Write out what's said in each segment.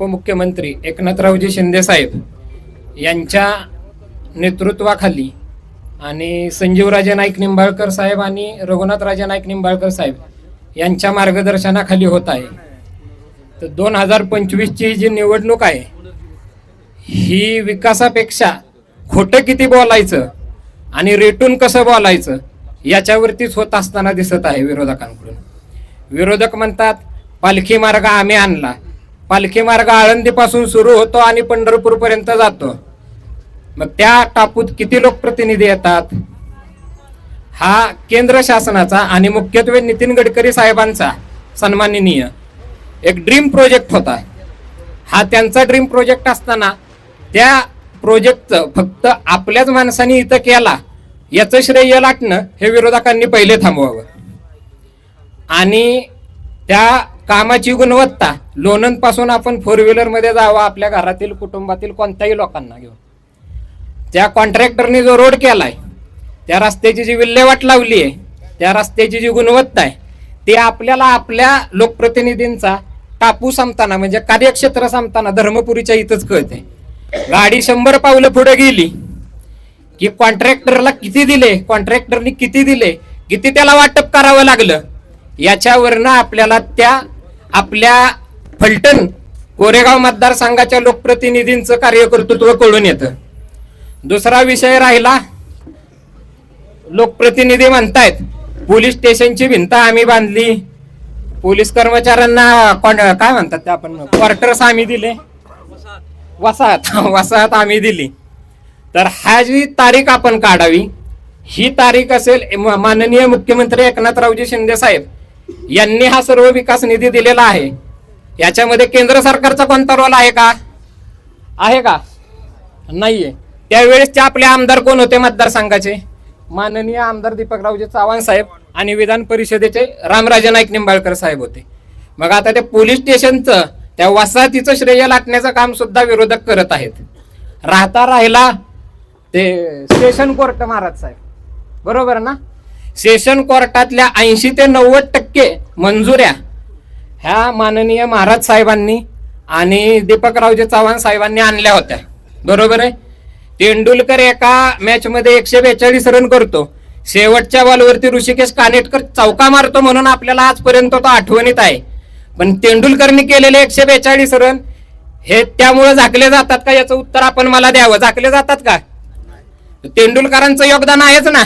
उपमुख्यमंत्री एकनाथरावजी शिंदे साहेब यांच्या नेतृत्वाखाली आणि संजीवराजे नाईक निंबाळकर साहेब आणि रघुनाथराजे नाईक निंबाळकर साहेब यांच्या मार्गदर्शनाखाली होत आहे. तर दोन हजार पंचवीसची जी निवडणूक आहे ही विकासापेक्षा खोटं किती बोलायचं आणि रेटून कसं बोलायचं याच्यावरतीच होत असताना दिसत आहे विरोधकांकडून. विरोधक म्हणतात पालखी मार्ग आम्ही आणला. पालखी मार्ग आळंदीपासून सुरू होतो आणि पंढरपूरपर्यंत जातो. मग त्या टापूत किती लोकप्रतिनिधी येतात? हा केंद्र शासनाचा आणि मुख्यत्वे नितीन गडकरी साहेबांचा सन्माननीय एक ड्रीम प्रोजेक्ट होता. हा त्यांचा ड्रीम प्रोजेक्ट असताना त्या प्रोजेक्टचं फक्त आपल्याच माणसाने इथं केला. याचं श्रेय लाटणं हे विरोधकांनी पहिले थांबवावं. आणि त्या कामाची गुणवत्ता. लोणंदपासून आपण फोर व्हीलरमध्ये जावं आपल्या घरातील कुटुंबातील कोणत्याही लोकांना घेऊन. त्या कॉन्ट्रॅक्टरने जो रोड केलाय त्या रस्त्याची जी विल्हेवाट लावली आहे त्या रस्त्याची जी गुणवत्ता आहे ती आपल्याला आपल्या लोकप्रतिनिधींचा टापू संपताना म्हणजे कार्यक्षेत्र संपताना धर्मपुरीच्या इथंच कळते गाडी शंभर पावलं पुढे गेली की कॉन्ट्रॅक्टरला किती दिले कॉन्ट्रॅक्टरनी किती दिले किती त्याला वाटप करावं लागलं याच्यावरनं आपल्याला त्या आपल्या फलटण कोरेगाव मतदारसंघाच्या लोकप्रतिनिधींचं कार्यकर्तृत्व कळून येतं. दुसरा विषय राहिला. लोकप्रतिनिधी म्हणतायत पोलीस स्टेशनची भिंत आम्ही बांधली. पोलीस कर्मचाऱ्यांना काय म्हणतात ते आपण क्वार्टर्स आम्ही दिले. वसाहत वसाहत आम्ही दिली. तर हा जी तारीख आपण काढावी. ही तारीख असेल माननीय मुख्यमंत्री एकनाथरावजी शिंदे साहेब. यांनी हा सर्व विकास निधी दिलेला आहे. याच्यामध्ये केंद्र सरकारचा कोणता रोल आहे का? आहे का? नाहीये. त्यावेळेसचे आपले आमदार कोण होते मतदारसंघाचे? माननीय आमदार दीपकरावजी चव्हाण साहेब आणि विधान परिषदेचे रामराजे नाईक निंबाळकर साहेब होते. मग आता ते पोलीस स्टेशनचं त्या वसाहतीचं श्रेय लाटण्याचं काम सुद्धा विरोधक करत आहेत. राहता राहिला ते सेशन कोर्ट महाराज साहेब. बरोबर ना? सेशन कोर्टातल्या ऐंशी ते नव्वद टक्के मंजुऱ्या. ह्या माननीय महाराज साहेबांनी आणि दीपकरावजी चव्हाण साहेबांनी आणल्या होत्या. बरोबर आहे? तेंडुलकर एका मॅच मध्ये एकशे बेचाळीस रन करतो. शेवटच्या बॉलवरती ऋषिकेश कानेटकर चौका मारतो म्हणून आपल्याला आजपर्यंत तो आठवणीत आहे. पण तेंडुलकरनी केलेले एकशे बेचाळीस रन हे त्यामुळे झाकले जातात का? याचं उत्तर आपण मला द्यावं. झाकले जातात का? तेंडुलकरांचं योगदान आहेच ना.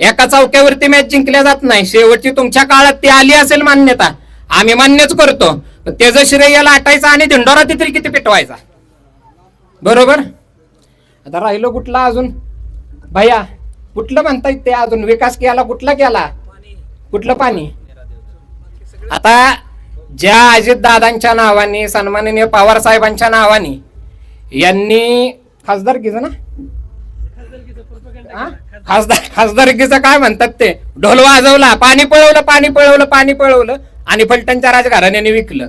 एका चौक्यावरती मॅच जिंकल्या जात नाही. शेवटची तुमच्या काळात ती आली असेल मान्यता. आम्ही मान्यच करतो. त्याचं श्रेय लाटायचं आणि धिंडोरा तरी किती पिटवायचा? बरोबर? आता राहिलो कुठला अजून? भैया कुठलं म्हणतायत ते अजून? विकास केला कुठला केला? कुठलं पाणी? आता ज्या अजितदादांच्या नावाने सन्माननीय पवार साहेबांच्या नावाने यांनी खासदारकीचं ना? हा? खासदार. खासदारकीचं काय म्हणतात ते? ढोल वाजवला पाणी पळवलं पाणी पळवलं पाणी पळवलं आणि फलटणच्या राजघराण्याने विकलं.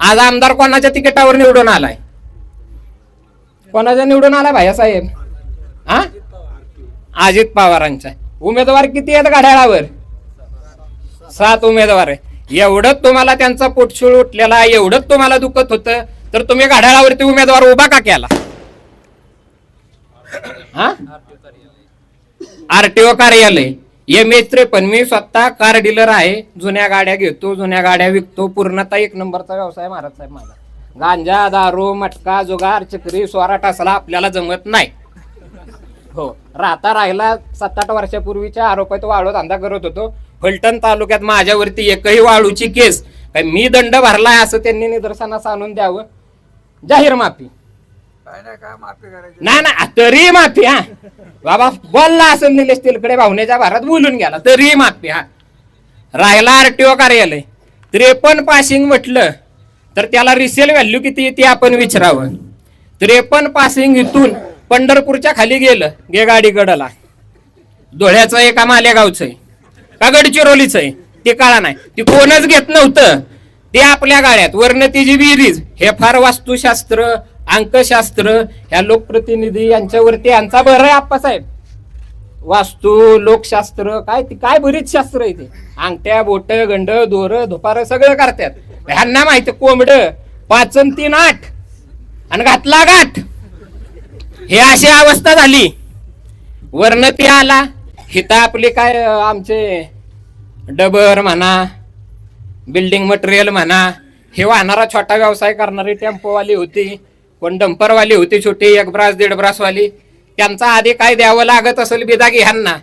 आज आमदार कोणाच्या तिकिटावर निवडून आलाय? कोणाच्या निवडून आलाय भाया साहेब? हा अजित पवारांच्या. उमेदवार किती आहेत घड्याळावर? सात उमेदवार आहे एवढंच तुम्हाला त्यांचा पोटशूळ उठलेला एवढंच तुम्हाला दुखत होतं तर तुम्ही घड्याळावरती उमेदवार उभा का केला? हा आरटीओ कार्यालय. एम एच त्रेपन्न मी स्वतः कार डीलर आहे. जुन्या गाड्या घेतो जुन्या गाड्या विकतो. पूर्णतः एक नंबरचा व्यवसाय महाराज साहेब माझा. गांजा दारू मटका जुगार चक्री स्वाराट असला आपल्याला जमत नाही. हो. राहता राहिला सात आठ वर्षापूर्वीच्या आरोपात वाळू धंदा करत होतो. फलटण तालुक्यात माझ्यावरती एकही वाळूची केस. मी दंड भरलाय असं त्यांनी निदर्शनास आणून द्यावं? जाहीर माफी. काय नाही काय माफी करायची? ना तरी माफी हा. बाबा बोलला असेल निलेश तिलकडे भावनेच्या भारात बोलून गेला. तरी माफी हा. राहिला आरटीओ कार्यालय. त्रेपन्न पासिंग म्हटलं तर त्याला रिसेल व्हॅल्यू किती ते आपण विचारावं. त्रेपन्न पासिंग इथून पंढरपूरच्या खाली गेलं गे गाडी गडला धुळ्याचं आहे का मालेगावचं आहे? का गडचिरोलीचं आहे? ते काळा नाही. ती कोणच घेत नव्हतं. ते आपल्या गाड्यात. वर्ण तिची विहिरीज. हे फार वास्तुशास्त्र अंकशास्त्र ह्या लोकप्रतिनिधी यांच्यावरती यांचा भर आहे आप्पासाहेब. वास्तू लोकशास्त्र काय ती काय बरीच शास्त्र आहे ते. अंगठ्या बोट गंड दोर धुपार सगळं करतात. ह्यांना माहिती कोंबड पाचन तीन आठ. आणि घातला गाठ. हे अशी अवस्था झाली. वर्ण ती आला. हिता आपले काय आमचे डबर म्हणा बिल्डिंग मटेरियल म्हणा. हे वाहणारा छोटा व्यवसाय करणारी टेम्पोवाली होती. कोण डंपरवाले होते छोटे एक ब्रास दीड ब्रासवाली. त्यांचा आधी काय द्यावं लागत असेल बिदागी ह्यांना.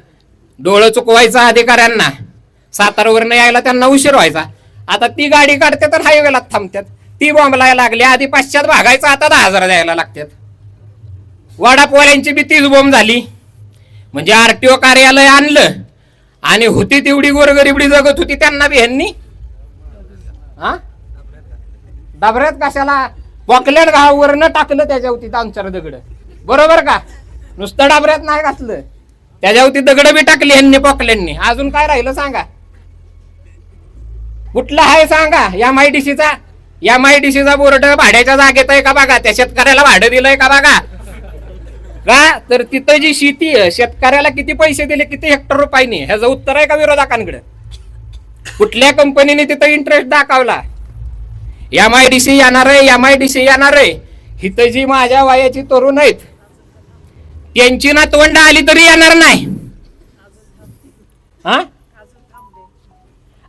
डोळं चुकवायचा अधिकाऱ्यांना सातारावरनं यायला त्यांना उशीर व्हायचा. आता ती गाडी काढते तर हायवेला थांबतात. ती बॉम्बलायला लागली आधी पाचशेत भागायचं आता दहा हजार द्यायला लागतात. वडापवाल्यांची बी तीच बॉम्ब झाली. म्हणजे आरटीओ कार्यालय आणलं. आणि होती तेवढी गोरगरिबडी जगत होती त्यांना बी ह्यांनी. हा? डबऱ्यात कशाला? पॉकलेट घावरनं टाकलं त्याच्यावरती दानचार दगड. बरोबर का? नुसतं डाबऱ्यात नाही घातलं. त्याच्यावरती दगड बी टाकली यांनी पॉकलेटनी अजून काय राहिलं सांगा? कुठला आहे सांगा? या मायडीसीचा या मायडीसीचा बोर्ड भाड्याच्या जागेत आहे का बघा? त्या शेतकऱ्याला भाडं दिलंय का बघा? का? तर तिथं जी शेती आहे शेतकऱ्याला किती पैसे दिले किती हेक्टर रुपयाने? ह्याचं उत्तर आहे का विरोधकांकडे? कुठल्या कंपनीने तिथं इंटरेस्ट दाखवला? एम आय डी सी येणार आहे एम आय डी सी येणार आहे. हिथं जी माझ्या वयाची तरुण आहेत. त्यांची ना तोंड आली तरी येणार नाही. हा?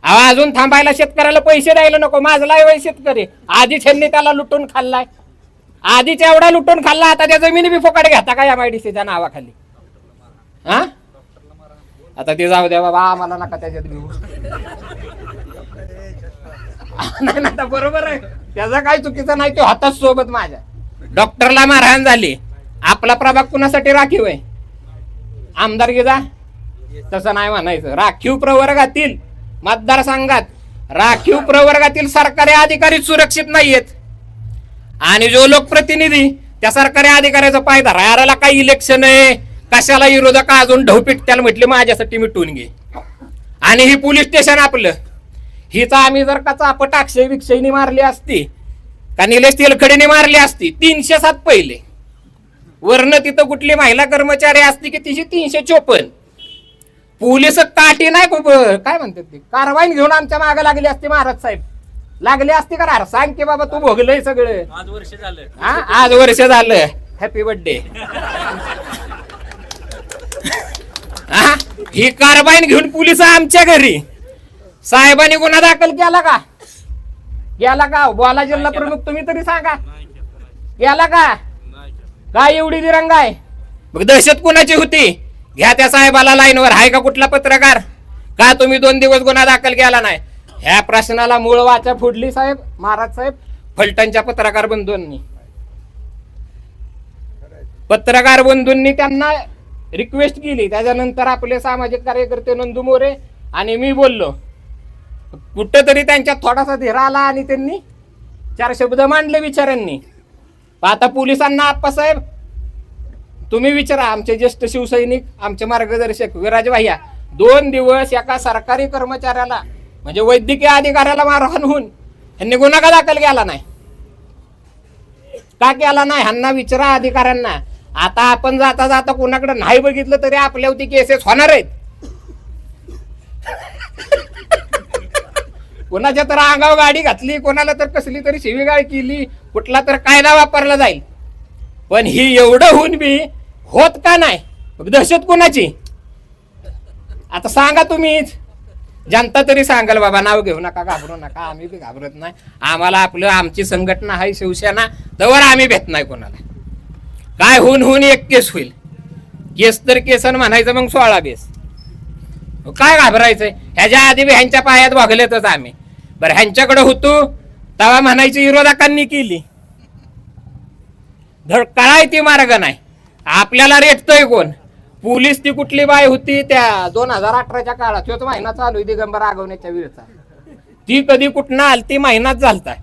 अहो, अजून थांबायला शेतकऱ्याला पैसे द्यायला नको माझला वय शेतकरी. आधीच ह्यांनी त्याला लुटून खाल्लाय. आधीच एवढा लुटून खाल्ला आता त्या जमिनी बी फुकाट घेता का एम आय डी सीच्या नावाखाली? हा? आता ते जाऊ द्या बाबा आम्हाला नका त्याच्यात घेऊ नाही नाही आता बरोबर आहे. त्याचा काय चुकीचा नाही तो हातात सोबत माझ्या. डॉक्टरला मारहाण झाली. आपला प्रभाग कुणासाठी राखीव आहे? आमदार जा. तसं नाही म्हणायचं. राखीव प्रवर्गातील मतदारसंघात राखीव प्रवर्गातील सरकारी अधिकारी सुरक्षित नाहीयेत. आणि जो लोकप्रतिनिधी त्या सरकारी अधिकाऱ्याचा पाय राहायला काही इलेक्शन आहे कशाला विरोधक अजून ढवपीट त्याला म्हटले माझ्यासाठी मिटून घे. आणि ही पोलीस स्टेशन आपलं. हिचा आम्ही जर का चापट अक्षय विक्षयनी मारली असती का निलेश तेलखडीने मारली असती तीनशे सात पहिले. वरनं तिथं कुठली महिला कर्मचारी असती की तिची तीनशे चोपन्न. पोलीस काठी नाही काय म्हणतात ते? कारवाई घेऊन आमच्या मागे लागली असती महाराज साहेब. लागली असती का अरे सांग की बाबा तू भोगलंय सगळं. आज वर्ष झालं. हा? आज वर्ष झालं. हॅपी बर्थडे हा? ही कारवाईन घेऊन पोलीस आमच्या घरी. साहेबांनी गुन्हा दाखल केला का? गेला का? बोला जिल्हा प्रमुख तुम्ही तरी सांगा. गेला का? काय एवढी दिरंग आहे? मग दहशत कुणाची होती? घ्या त्या साहेबाला लाईनवर. आहे का कुठला पत्रकार? का तुम्ही दोन दिवस गुन्हा दाखल केला नाही? ह्या प्रश्नाला मूळ वाचा फुडली साहेब महाराज साहेब फलटणच्या पत्रकार बंधूंनी. पत्रकार बंधूंनी त्यांना रिक्वेस्ट केली. त्याच्यानंतर आपले सामाजिक कार्यकर्ते नंदू मोरे आणि मी बोललो. कुठंतरी त्यांच्यात थोडासा धीर आला आणि त्यांनी चार शब्द मांडले विचारांनी. आता पोलिसांना आप्पासाहेब तुम्ही विचारा आमचे ज्येष्ठ शिवसैनिक आमचे मार्गदर्शक विराज भाईया दोन दिवस एका सरकारी कर्मचाऱ्याला म्हणजे वैद्यकीय अधिकाऱ्याला मारहाण होऊन यांनी गुन्हा का दाखल केला नाही. का केला नाही? ह्यांना विचारा अधिकाऱ्यांना. आता आपण जाता जाता कोणाकडे नाही बघितलं तरी आपल्यावरती केसेस होणार आहेत. कोणाच्या तर अंगावर गाडी घातली कोणाला तर कसली तरी शिवीगाळ केली कुठला तर कायदा वापरला जाईल. पण ही एवढं होऊन बी होत का नाही? मग दहशत कोणाची? आता सांगा तुम्हीच. जनता तरी सांगाल बाबा नाव घेऊ नका घाबरू नका आम्ही बी घाबरत नाही. आम्हाला आपलं आमची संघटना आहे शिवसेना तवर आम्ही भेट नाही कोणाला. काय होऊन होऊन एक केस होईल. केस तर केसन म्हणायचं मग सोळा बेस. काय घाबरायचंय? ह्याच्या आधी बी ह्यांच्या पायात वागलेतच आम्ही. बरं ह्यांच्याकडे होतो. तवा म्हणायची विरोधकांनी केली. धड कळाय ती मार्ग नाही. आपल्याला रेटतोय कोण? पोलीस ती कुठली बाय होती त्या दोन हजार अठराच्या काळात? तोच महिना चालू आहे दिगंबर आगवण्याच्या वेळचा ती कधी कुठनं आली ती महिनाच झालता.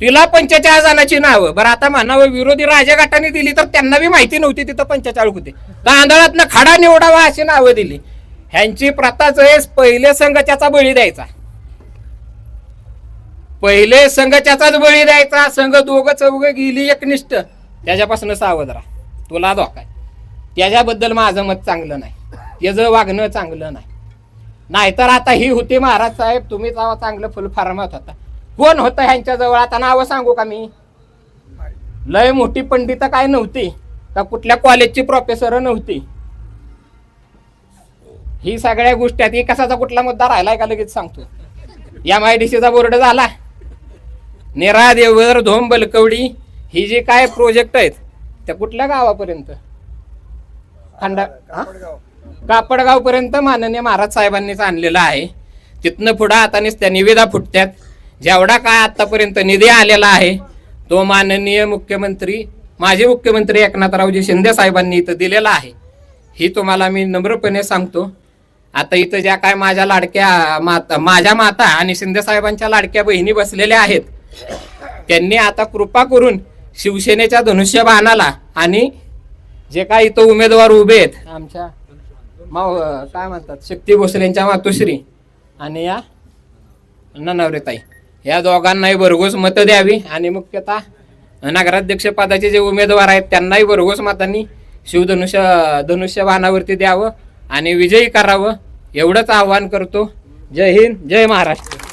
तिला पंचेचाळीस जणांची नावं. बरं आता म्हणावं विरोधी राजघाटाने दिली तर त्यांना बी माहिती नव्हती तिथं पंचेचाळीस होते. तांदळातनं खडा निवडावा अशी नावं दिली. ह्यांची प्रथाच पहिले पहिले त्याचा बळी द्यायचा. पहिले संघ त्याचाच बळी द्यायचा संघ दोघं चौघ गेली एकनिष्ठ. त्याच्यापासून सावध राहा. तुला धोका आहे. त्याच्याबद्दल माझं मत चांगलं नाही. त्याचं वागणं चांगलं नाही. नाहीतर आता ही होती महाराज साहेब तुम्ही चांगलं फुल फार्मात होता. कोण होतं ह्यांच्या जवळ आता नावं सांगू का मी? लय मोठी पंडित काय नव्हती. का कुठल्या कॉलेजची प्रोफेसर नव्हती. ही सगळ्या गोष्टी आहेत कसाचा कुठला मुद्दा राहिलाय का लगेच सांगतो. एम आय डी सीचा बोर्ड झाला. नेरा देवघर धोम बलकवडी ही जी काय प्रोजेक्ट आहेत त्या कुठल्या गावापर्यंत? खंडा कापडगाव. पर्यंत माननीय महाराज साहेबांनीच आणलेलं आहे. तिथनं पुढं आता त्या निविदा फुटत्यात. जेवढा काय आतापर्यंत निधी आलेला आहे तो माननीय मुख्यमंत्री माजी मुख्यमंत्री एकनाथरावजी शिंदे साहेबांनी इथं दिलेला आहे. ही तुम्हाला मी नम्रपणे सांगतो. आता इथं ज्या काय माझ्या लाडक्या माता माझ्या माता आणि शिंदे साहेबांच्या लाडक्या बहिणी बसलेल्या आहेत त्यांनी आता कृपा करून शिवसेनेच्या धनुष्यबाणाला आणि जे काय इथं उमेदवार उभे आहेत आमच्या माव काय म्हणतात शक्ती भोसलेंच्या मातोश्री आणि या नवरेताई या दोघांनाही भरघोस मतं द्यावी आणि मुख्यतः नगराध्यक्षपदाचे जे उमेदवार आहेत त्यांनाही भरघोस मतांनी शिवधनुष्य धनुष्यबाणावरती द्यावं आणि विजयी करावं एवढंच आवाहन करतो. जय हिंद जय महाराष्ट्र.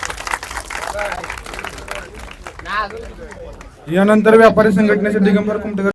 यानंतर व्यापारी संघटनेचे दिगंबर कुमटेकर